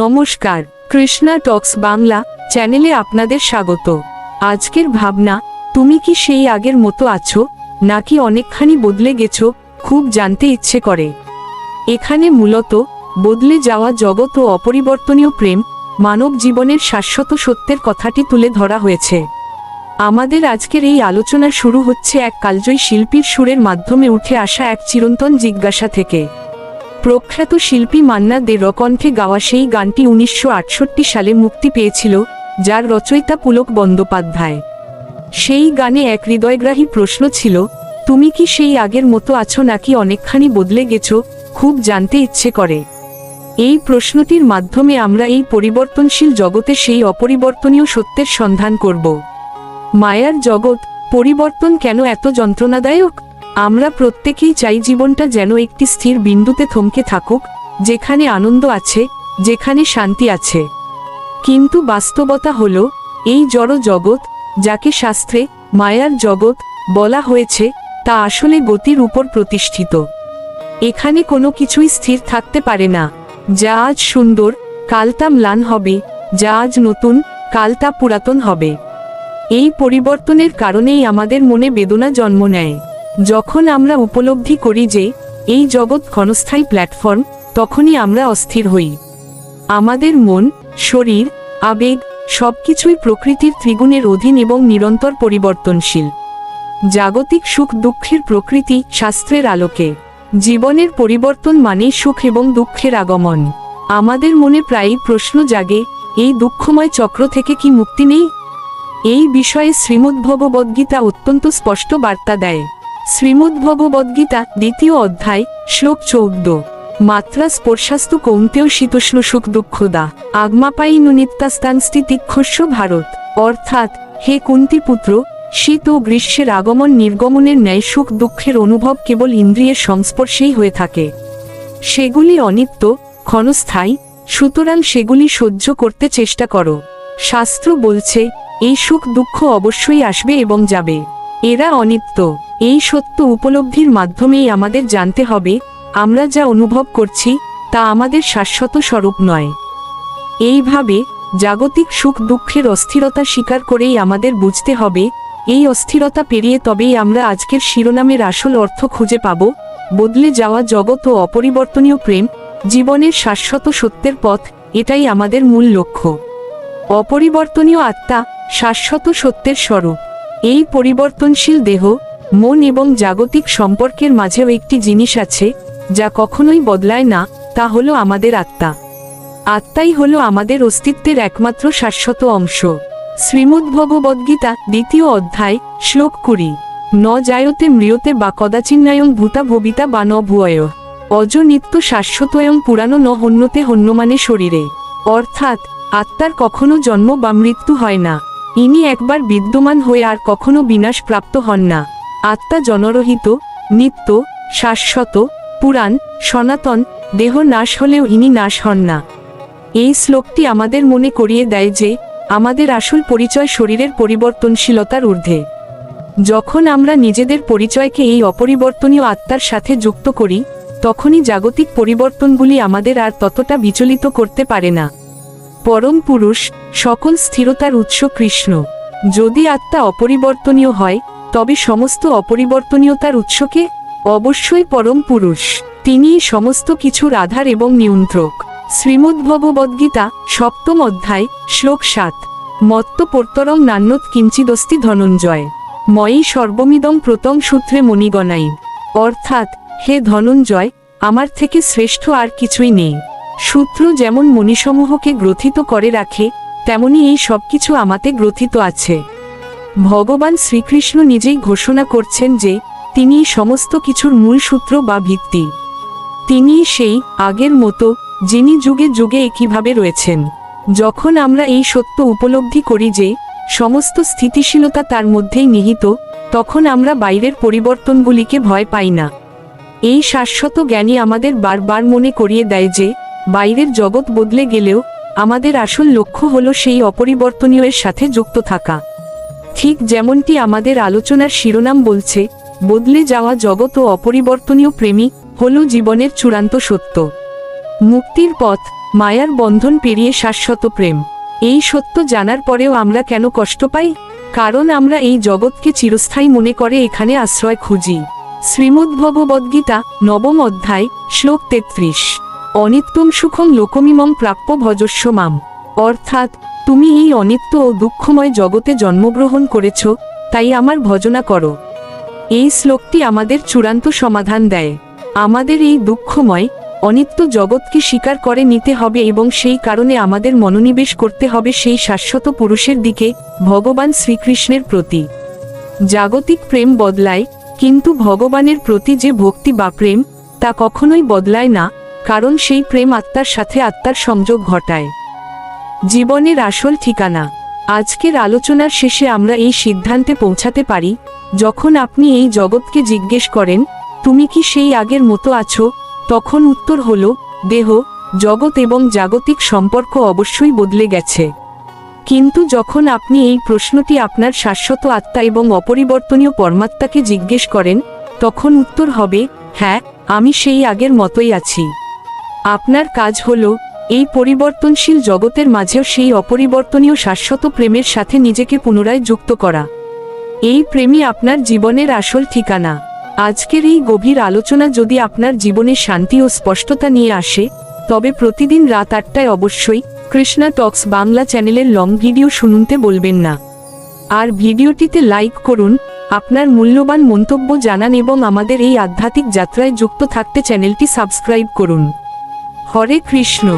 নমস্কার, কৃষ্ণা টক্স বাংলা চ্যানেলে আপনাদের স্বাগত। আজকের ভাবনা, তুমি কি সেই আগের মতো আছো, নাকি অনেকখানি বদলে গেছো, খুব জানতে ইচ্ছে করে। এখানে মূলত, বদলে যাওয়া জগৎ ও অপরিবর্তনীয় প্রেম, মানব জীবনের শাশ্বত সত্যের কথাটি তুলে ধরা হয়েছে। আমাদের আজকের এই আলোচনা শুরু হচ্ছে এক কালজয়ী শিল্পীর সুরের মাধ্যমে উঠে আসা এক চিরন্তন জিজ্ঞাসা থেকে। প্রখ্যাত শিল্পী মান্না দে রকণ্ঠে গাওয়া সেই গানটি উনিশশো আটষট্টি সালে মুক্তি পেয়েছিল, যার রচয়িতা পুলক বন্দ্যোপাধ্যায়। সেই গানে এক হৃদয়গ্রাহী প্রশ্ন ছিল, তুমি কি সেই আগের মতো আছো নাকি অনেকখানি বদলে গেছো? খুব জানতে ইচ্ছে করে। এই প্রশ্নটির মাধ্যমে আমরা এই পরিবর্তনশীল জগতে সেই অপরিবর্তনীয় সত্যের সন্ধান করব। মায়ার জগৎ, পরিবর্তন কেন এত যন্ত্রণাদায়ক? আমরা প্রত্যেকেই চাই জীবনটা যেন একটি স্থির বিন্দুতে থমকে থাকুক, যেখানে আনন্দ আছে, যেখানে শান্তি আছে। কিন্তু বাস্তবতা হল, এই জড় জগৎ যাকে শাস্ত্রে মায়ার জগৎ বলা হয়েছে, তা আসলে গতির উপর প্রতিষ্ঠিত। এখানে কোনো কিছুই স্থির থাকতে পারে না। যা আজ সুন্দর, কাল তা ম্লান হবে, যা আজ নতুন, কাল তা পুরাতন হবে। এই পরিবর্তনের কারণেই আমাদের মনে বেদনা জন্ম নেয়। যখন আমরা উপলব্ধি করি যে, এই জগৎ ক্ষণস্থায়ী প্ল্যাটফর্ম, তখনই আমরা অস্থির হই। আমাদের মন, শরীর, আবেগ, সবকিছুই প্রকৃতির ত্রিগুণের অধীন এবং নিরন্তর পরিবর্তনশীল। জাগতিক সুখ দুঃখের প্রকৃতি শাস্ত্রের আলোকে। জীবনের পরিবর্তন মানেই সুখ এবং দুঃখের আগমন। আমাদের মনে প্রায়ই প্রশ্ন জাগে, এই দুঃখময় চক্র থেকে কি মুক্তি নেই? এই বিষয়ে শ্রীমদ্ভগবদ্গীতা অত্যন্ত স্পষ্ট বার্তা দেয়। শ্রীমদ্ভগবদ্গীতা, দ্বিতীয় অধ্যায়, শ্লোক চৌদ্দ। মাত্রা স্পর্শাস্তু কৌন্তেও শীতোষ্ণ সুখ দুঃখদা। আগমাপাই নুনিত্যাস্তানস্তি তিক্ষস্য ভারত। অর্থাৎ, হে কুন্তিপুত্র, শীত ও গ্রীষ্মের আগমন নির্গমনের ন্যায় সুখ দুঃখের অনুভব কেবল ইন্দ্রিয়ের সংস্পর্শেই হয়ে থাকে। সেগুলি অনিত্য, ক্ষণস্থায়ী, সুতরাং সেগুলি সহ্য করতে চেষ্টা করো। শাস্ত্র বলছে, এই সুখ দুঃখ অবশ্যই আসবে এবং যাবে। এরা অনিত্য। এই সত্য উপলব্ধির মাধ্যমেই আমাদের জানতে হবে, আমরা যা অনুভব করছি, তা আমাদের শাশ্বত স্বরূপ নয়। এইভাবে, জাগতিক সুখ দুঃখের অস্থিরতা স্বীকার করেই আমাদের বুঝতে হবে, এই অস্থিরতা পেরিয়ে তবেই আমরা আজকের শিরোনামের আসল অর্থ খুঁজে পাব, বদলে যাওয়া জগৎ ও অপরিবর্তনীয় প্রেম, জীবনের শাশ্বত সত্যের পথ, এটাই আমাদের মূল লক্ষ্য। অপরিবর্তনীয় আত্মা, শাশ্বত সত্যের স্বরূপ। এই পরিবর্তনশীল দেহ মন এবং জাগতিক সম্পর্কের মাঝেও একটি জিনিস আছে, যা কখনোই বদলায় না, তা হলো আমাদের আত্মা। আত্মাই হলো আমাদের অস্তিত্বের একমাত্র শাশ্বত অংশ। শ্রীমদ্ভগবদ্গীতা দ্বিতীয় অধ্যায়, শ্লোক কুড়ি। ন জায়তে মৃয়তে বা কদাচিন্নায়ং ভূতা ভবিতা বা ন ভুয়য়। অজ নিত্য শাশ্বতয়ং পুরানো ন হন্যতে হন্যমানে শরীরে। অর্থাৎ, আত্মার কখনো জন্ম বা মৃত্যু হয় না। ইনি একবার বিদ্যমান হয়ে আর কখনো বিনাশ প্রাপ্ত হন না। আত্মা জনরহিত, নিত্য, শাশ্বত, পুরাণ, সনাতন, দেহ নাশ হলেও ইনি নাশ হন না। এই শ্লোকটি আমাদের মনে করিয়ে দেয় যে, আমাদের আসল পরিচয় শরীরের পরিবর্তনশীলতার ঊর্ধ্বে। যখন আমরা নিজেদের পরিচয়কে এই অপরিবর্তনীয় আত্মার সাথে যুক্ত করি, তখনই জাগতিক পরিবর্তনগুলি আমাদের আর ততটা বিচলিত করতে পারে না। পরম পুরুষ, সকল স্থিরতার উৎস কৃষ্ণ। যদি আত্মা অপরিবর্তনীয় হয় তবে সমস্ত অপরিবর্তনীয়তার উৎসকে অবশ্যই পরম পুরুষ। তিনিই সমস্ত কিছুর আধার এবং নিয়ন্ত্রক। শ্রীমদ্ভগবদ্গীতা, সপ্তম অধ্যায়, শ্লোক সাত। মত্ত পর্তরং নান্যত কিঞ্চিদস্তি ধনঞ্জয়। ময়ী সর্বমিদং প্রতং সূত্রে মণিগণাই। অর্থাৎ, হে ধনঞ্জয়, আমার থেকে শ্রেষ্ঠ আর কিছুই নেই। সূত্র যেমন মণিসমূহকে গ্রথিত করে রাখে, তেমনি এই সবকিছু আমাতে গ্রথিত আছে। ভগবান শ্রীকৃষ্ণ নিজেই ঘোষণা করছেন যে, তিনি সমস্ত কিছুর মূল সূত্র বা ভিত্তি। তিনি সেই আগের মতো, যিনি যুগে যুগে একইভাবে রয়েছেন। যখন আমরা এই সত্য উপলব্ধি করি যে, সমস্ত স্থিতিশীলতা তার মধ্যেই নিহিত, তখন আমরা বাইরের পরিবর্তনগুলিকে ভয় পাই না। এই শাশ্বত জ্ঞানী আমাদের বারবার মনে করিয়ে দেয় যে, বাইরের জগৎ বদলে গেলেও, আমাদের আসল লক্ষ্য হল সেই অপরিবর্তনীয়ের সাথে যুক্ত থাকা। ঠিক যেমনটি আমাদের আলোচনার শিরোনাম বলছে, বদলে যাওয়া জগৎ ও অপরিবর্তনীয় প্রেমী হল জীবনের চূড়ান্ত সত্য। মুক্তির পথ, মায়ার বন্ধন পেরিয়ে শাশ্বত প্রেম। এই সত্য জানার পরেও আমরা কেন কষ্ট পাই? কারণ আমরা এই জগৎকে চিরস্থায়ী মনে করে এখানে আশ্রয় খুঁজি। শ্রীমদ্ভগবদ্গীতা, নবম অধ্যায়, শ্লোক তেত্রিশ। অনিত্যম সুখম লোকমিমং প্রাপ্য ভজস্ব মাম অর্থাৎ তুমি এই অনিত্য ও দুঃখময় জগতে জন্মগ্রহণ করেছ, তাই আমার ভজনা করো। এই শ্লোকটি আমাদের চূড়ান্ত সমাধান দেয়। আমাদের এই দুঃখময়, অনিত্য জগৎকে স্বীকার করে নিতে হবে এবং সেই কারণে আমাদের মনোনিবেশ করতে হবে সেই শাশ্বত পুরুষের দিকে, ভগবান শ্রীকৃষ্ণের প্রতি। জাগতিক প্রেম বদলায়, কিন্তু ভগবানের প্রতি যে ভক্তি বা প্রেম, তা কখনোই বদলায় না, কারণ সেই প্রেম আত্মার সাথে আত্মার সংযোগ ঘটায়। জীবনের আসল ঠিকানা। আজকের আলোচনার শেষে আমরা এই সিদ্ধান্তে পৌঁছাতে পারি, যখন আপনি এই জগৎকে জিজ্ঞেস করেন, তুমি কি সেই আগের মতো আছো? তখন উত্তর হল, দেহ, জগৎ এবং জাগতিক সম্পর্ক অবশ্যই বদলে গেছে। কিন্তু যখন আপনি এই প্রশ্নটি আপনার শাশ্বত আত্মা এবং অপরিবর্তনীয় পরমাত্মাকে জিজ্ঞেস করেন, তখন উত্তর হবে হ্যাঁ আমি সেই আগের মতোই আছি। আপনার কাজ হল এই পরিবর্তনশীল জগতের মাঝেও সেই অপরিবর্তনীয় শাশ্বত প্রেমের সাথে নিজেকে পুনরায় যুক্ত করা। এই প্রেমই আপনার জীবনের আসল ঠিকানা। আজকের এই গভীর আলোচনা যদি আপনার জীবনে শান্তি ও স্পষ্টতা নিয়ে আসে, তবে প্রতিদিন রাত আটটায় অবশ্যই কৃষ্ণা টক্স বাংলা চ্যানেলের লং ভিডিও শুনুনতে বলবেন না। আর ভিডিওটিতে লাইক করুন, আপনার মূল্যবান মন্তব্য জানান এবং আমাদের এই আধ্যাত্মিক যাত্রায় যুক্ত থাকতে চ্যানেলটি সাবস্ক্রাইব করুন। হরে কৃষ্ণ।